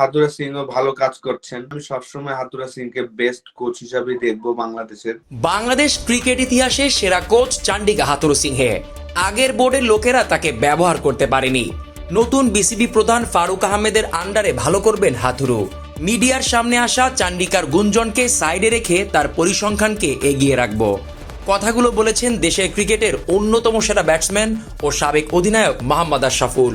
হাতুরা সিংও ভালো কাজ করছেন। আমি সবসময় হাতুরা সিংকে বেস্ট কোচ হিসাবে দেখব বাংলাদেশের। বাংলাদেশ ক্রিকেট ইতিহাসে সেরা কোচ চান্ডিকা হাতুরু সিংহে। আগের বোর্ডের লোকেরা তাকে ব্যবহার করতে পারেনি। নতুন বিসিবি প্রধান ফারুক আহমেদের আন্ডারে ভালো করবেন হাতুরু। মিডিয়ার সামনে আসা চান্ডিকার গুঞ্জনকে সাইডে রেখে তার পরিসংখ্যানকে এগিয়ে রাখব। কথাগুলো বলেছেন দেশের ক্রিকেটের অন্যতম সেরা ব্যাটসম্যান ও সাবেক অধিনায়ক মোহাম্মদ আশরাফুল।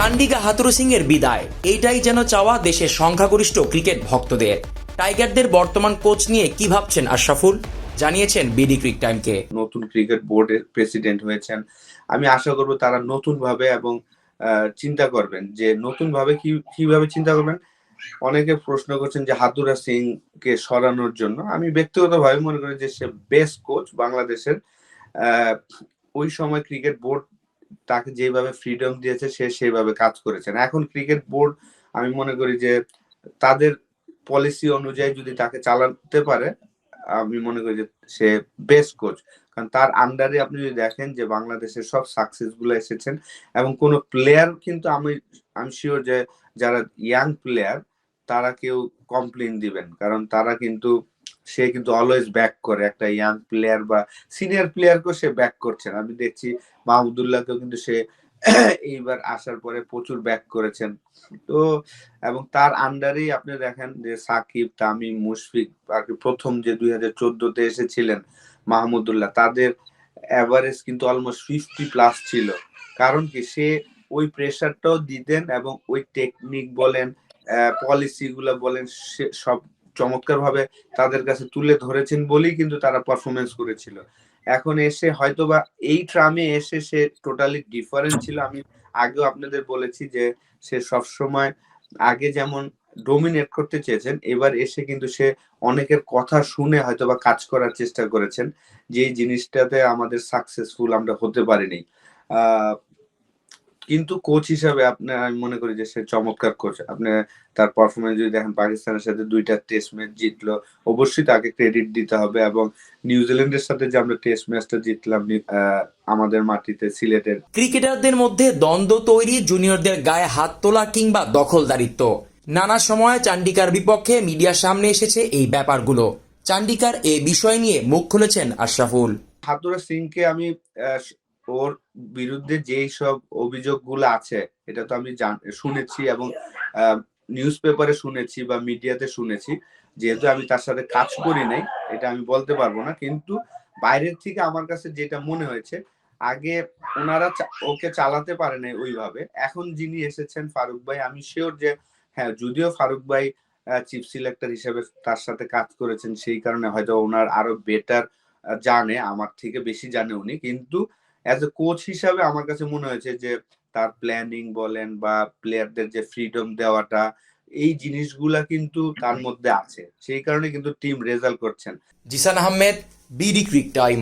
চান্ডিকা হাতুরু সিং এর বিদায়। এইটাই যেন চাওয়া দেশের সংখ্যাগরিষ্ঠ ক্রিকেট ভক্তদের। টাইগারদের বর্তমান কোচ নিয়ে কি ভাবছেন আশরাফুল? জানিয়েছেন বিডি ক্রিক টাইমকে। নতুন ক্রিকেট বোর্ডের প্রেসিডেন্ট হয়েছেন। আমি আশা করব তারা নতুন ভাবে এবং চিন্তা করবেন যে নতুন ভাবে কি, কীভাবে চিন্তা করবেন? অনেকে প্রশ্ন করছেন যে হাতুরা সিং কে সরানোর জন্য। আমি ব্যক্তিগতভাবে মনে করি যে সে বেস্ট কোচ বাংলাদেশের ওই সময় ক্রিকেট বোর্ড তাকে যেভাবে ফ্রিডম দিয়েছে, সে সেভাবে কাজ করেছেন এখন ক্রিকেট বোর্ড আমি মনে করি যে তাদের পলিসি অনুযায়ী যদি তাকে চালাতে পারে, আমি মনে করি যে সে বেস্ট কোচ কারণ তার আন্ডারে আপনি যদি দেখেন যে বাংলাদেশের সব সাকসেসগুলো এসেছেন এবং কোন প্লেয়ার কিন্তু আমি আমি শিওর যে যারা ইয়াং প্লেয়ার তারা কেউ কমপ্লেন দিবেন। কারণ তারা কিন্তু সে কিন্তু অলওয়েজ ব্যাক করে। একটা ইয়াং প্লেয়ার বা সিনিয়র প্লেয়ারকেও সে ব্যাক করছেন আমি দেখছি মাহমুদুল্লাহকেও কিন্তু সে এইবার আসার পরে প্রচুর ব্যাক করেছেন। তো এবং তার আন্ডারেই আপনি দেখেন যে সাকিব, তামিম, মুশফিক, আর কি প্রথম যে দুই হাজার চোদ্দতে এসেছিলেন মাহমুদুল্লাহ তাদের অ্যাভারেজ কিন্তু অলমোস্ট ফিফটি প্লাস ছিল। কারণ কি? সে ওই প্রেশারটাও দিতেন এবং ওই টেকনিক বলেন পলিসি গুলা বলেন, সে সব চমৎকার ভাবে তাদের কাছে তুলে ধরেছেন বলেই কিন্তু তারা পারফরমেন্স করেছিল। এখন এসে হয়তোবা এই ট্রামে এসে সে টোটালি ডিফারেন্ট ছিল। আমি আগেও আপনাদের বলেছি যে সে সব সময় আগে যেমন ডোমিনেট করতে চেয়েছেন, এবার এসে কিন্তু সে অনেকের কথা শুনে হয়তোবা কাজ করার চেষ্টা করেছেন। যে জিনিসটাতে আমাদের সাকসেসফুল আমরা হতে পারিনি। কিন্তু কোচ হিসাবে আপনি আমি মনে করি যে সে চমৎকার কোচ আপনি তার পারফরমেন্স যদি দেখেন পাকিস্তানের সাথে দুইটা টেস্ট ম্যাচ জিতলো অবশ্যই তাকে ক্রেডিট দিতে হবে এবং নিউজিল্যান্ডের সাথে যে আমরা টেস্ট ম্যাচটা জিতলাম আমাদের মাটিতে সিলেটের। ক্রিকেটারদের মধ্যে দ্বন্দ্ব তৈরি জুনিয়রদের গায়ে হাত তোলা কিংবা দখলদারিত্ব। নানা সময় চান্ডিকার বিপক্ষে মিডিয়ার সামনে এসেছে এই ব্যাপারগুলো। চান্ডিকার এ বিষয় নিয়ে মুখ খুলেছেন আশরাফুল। হাতুরা সিংকে আমি ওর বিরুদ্ধে যেই সব অভিযোগগুলো আছে, এটা তো আমি শুনেছি এবং নিউজ পেপারে শুনেছি বা মিডিয়াতে শুনেছি, যেহেতু আমি তার সাথে কাজ করি নাই, এটা আমি বলতে পারব না। কিন্তু বাইরের থেকে আমার কাছে যেটা মনে হয়েছে, আগে ওনারা ওকে চালাতে পারে নাই ওইভাবে। এখন যিনি এসেছেন ফারুক ভাই, আমি শিওর যে হ্যাঁ যদিও ফারুক ভাই চিফ সিলেক্টর হিসেবে তার সাথে কাজ করেছেন, সেই কারণে হয়তো ওনার আরও বেটার জানে, আমার থেকে বেশি জানে উনি। কিন্তু অ্যাজ এ কোচ হিসাবে আমার কাছে মনে হয়েছে যে, তার প্ল্যানিং বলেন বা প্লেয়ারদের যে ফ্রিডম দেওয়াটা, এই জিনিসগুলা কিন্তু তার মধ্যে আছে। সেই কারণে কিন্তু টিম রেজাল্ট করছেন। Jisan Ahmed BD cric time